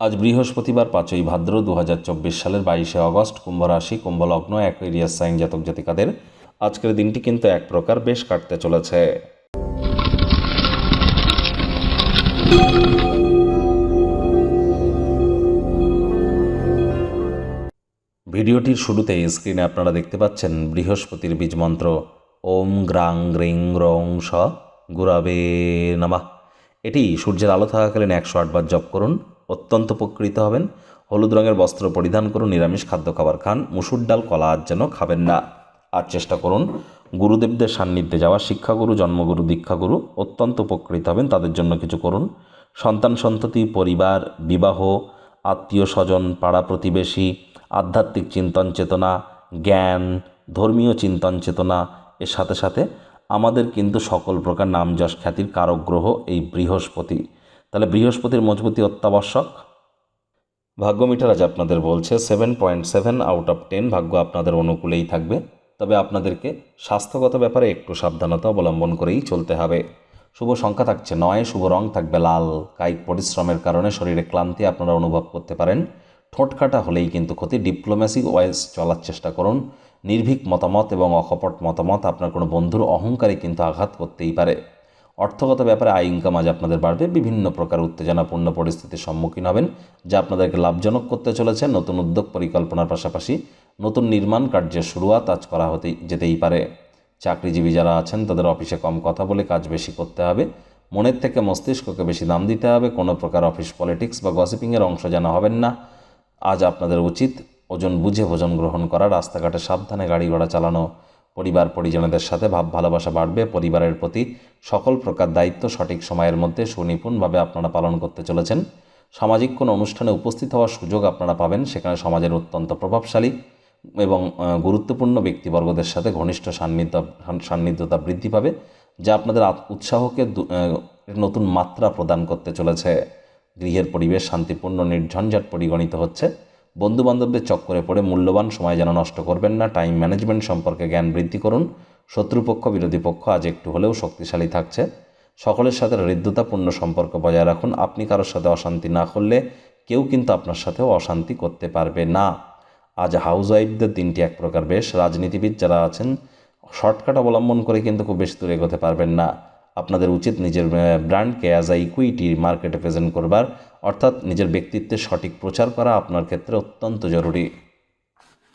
আজ বৃহস্পতিবার পাঁচই ভাদ্র দু হাজার চব্বিশ সালের বাইশে অগস্ট কুম্ভ রাশি কুম্ভ লগ্ন অ্যাকুয়ারিয়াস সাইন জাতক জাতিকাদের। আজকের দিনটি কিন্তু এক প্রকার বেশ কাটতে চলেছে। ভিডিওটির শুরুতে স্ক্রিনে আপনারা দেখতে পাচ্ছেন বৃহস্পতির বীজ মন্ত্র। ওম গ্রাং গ্রিং রং স গুরাবে নামা। এটি সূর্যের আলো থাকাকালীন একশো আটবার জপ করুন। অত্যন্ত উপকৃত হবেন। হলুদ রঙের বস্ত্র পরিধান করুন, নিরামিষ খাদ্য খাবার খান, মুসুর ডাল, কলা আজ যেন খাবেন না। আর চেষ্টা করুন, গুরুদেবদের সান্নিধ্যে যাওয়া শিক্ষাগুরু, জন্মগুরু, দীক্ষাগুরু অত্যন্ত উপকৃত হবেন, তাদের জন্য কিছু করুন। সন্তান সন্ততি, পরিবার, বিবাহ, আত্মীয় স্বজন, পাড়া প্রতিবেশী, আধ্যাত্মিক চিন্তন চেতনা, জ্ঞান, ধর্মীয় চিন্তন চেতনা, এর সাথে সাথে আমাদের কিন্তু সকল প্রকার নাম যশ খ্যাতির কারক গ্রহ এই বৃহস্পতি। তাহলে বৃহস্পতির মজবুতি অত্যাবশ্যক। ভাগ্য মিটার আজ আপনাদের বলছে seven point seven out of ten ভাগ্য আপনাদের অনুকূলেই থাকবে। তবে আপনাদেরকে স্বাস্থ্যগত ব্যাপারে একটু সাবধানতা অবলম্বন করেই চলতে হবে। শুভ সংখ্যা থাকছে নয়, শুভ রং থাকবে লাল। কায়িক পরিশ্রমের কারণে শরীরে ক্লান্তি আপনারা অনুভব করতে পারেন। ঠোঁট কাটা হলেই কিন্তু ক্ষতি। ডিপ্লোম্যাসি ওয়াইজ চলার চেষ্টা করুন। নির্ভীক মতামত এবং অকপট মতামত আপনার কোনো বন্ধুর অহংকারে কিন্তু আঘাত করতেই পারে। অর্থগত ব্যাপারে আয় ইনকাম আজ আপনাদের বাড়বে। বিভিন্ন প্রকার উত্তেজনাপূর্ণ পরিস্থিতির সম্মুখীন হবেন, যা আপনাদেরকে লাভজনক করতে চলেছে। নতুন উদ্যোগ পরিকল্পনার পাশাপাশি নতুন নির্মাণ কার্যের শুরুয়াত আজ করা হতে, যেতেই পারে। চাকরিজীবী যারা আছেন, তাদের অফিসে কম কথা বলে কাজ বেশি করতে হবে। মনের থেকে মস্তিষ্ককে বেশি দাম দিতে হবে। কোনো প্রকার অফিস পলিটিক্স বা গসিপিংয়ের অংশ যেন হবেন না। আজ আপনাদের উচিত ওজন বুঝে ভোজন গ্রহণ করা, রাস্তাঘাটে সাবধানে গাড়ি ঘোড়া চালানো পরিবার পরিজনদের সাথে ভাব ভালোবাসা বাড়বে, পরিবারের প্রতি সকল প্রকার দায়িত্ব সঠিক সময়ের মধ্যে সুনিপুণভাবে আপনারা পালন করতে চলেছেন। সামাজিক কোনো অনুষ্ঠানে উপস্থিত হওয়ার সুযোগ আপনারা পাবেন, সেখানে সমাজের অত্যন্ত প্রভাবশালী এবং গুরুত্বপূর্ণ ব্যক্তিবর্গদের সাথে ঘনিষ্ঠ সান্নিধ্য, সান্নিধ্যতা বৃদ্ধি পাবে, যা আপনাদের উৎসাহকে নতুন মাত্রা প্রদান করতে চলেছে। গৃহের পরিবেশ শান্তিপূর্ণ, নির্ঝঞ্ঝাট পরিগণিত হচ্ছে। বন্ধুবান্ধবদের চক্করে পড়ে মূল্যবান সময় যেন নষ্ট করবেন না টাইম ম্যানেজমেন্ট সম্পর্কে জ্ঞান বৃদ্ধি করুন, শত্রুপক্ষ, বিরোধী পক্ষ আজ একটু হলেও শক্তিশালী থাকছে। সকলের সাথে হৃদ্যতাপূর্ণ সম্পর্ক বজায় রাখুন, আপনি কারোর সাথে অশান্তি না করলে কেউ কিন্তু আপনার সাথেও অশান্তি করতে পারবে না। আজ হাউস ওয়াইফদের দিনটি এক প্রকার বেশ, রাজনীতিবিদ যারা আছেন, শর্টকাট অবলম্বন করে কিন্তু খুব বেশি দূরে এগোতে পারবেন না। আপনাদের উচিত নিজের ব্র্যান্ডকে অ্যাজ আ ইকুইটি মার্কেটে প্রেজেন্ট করবার। অর্থাৎ নিজের ব্যক্তিত্বের সঠিক প্রচার করা আপনার ক্ষেত্রে অত্যন্ত জরুরি।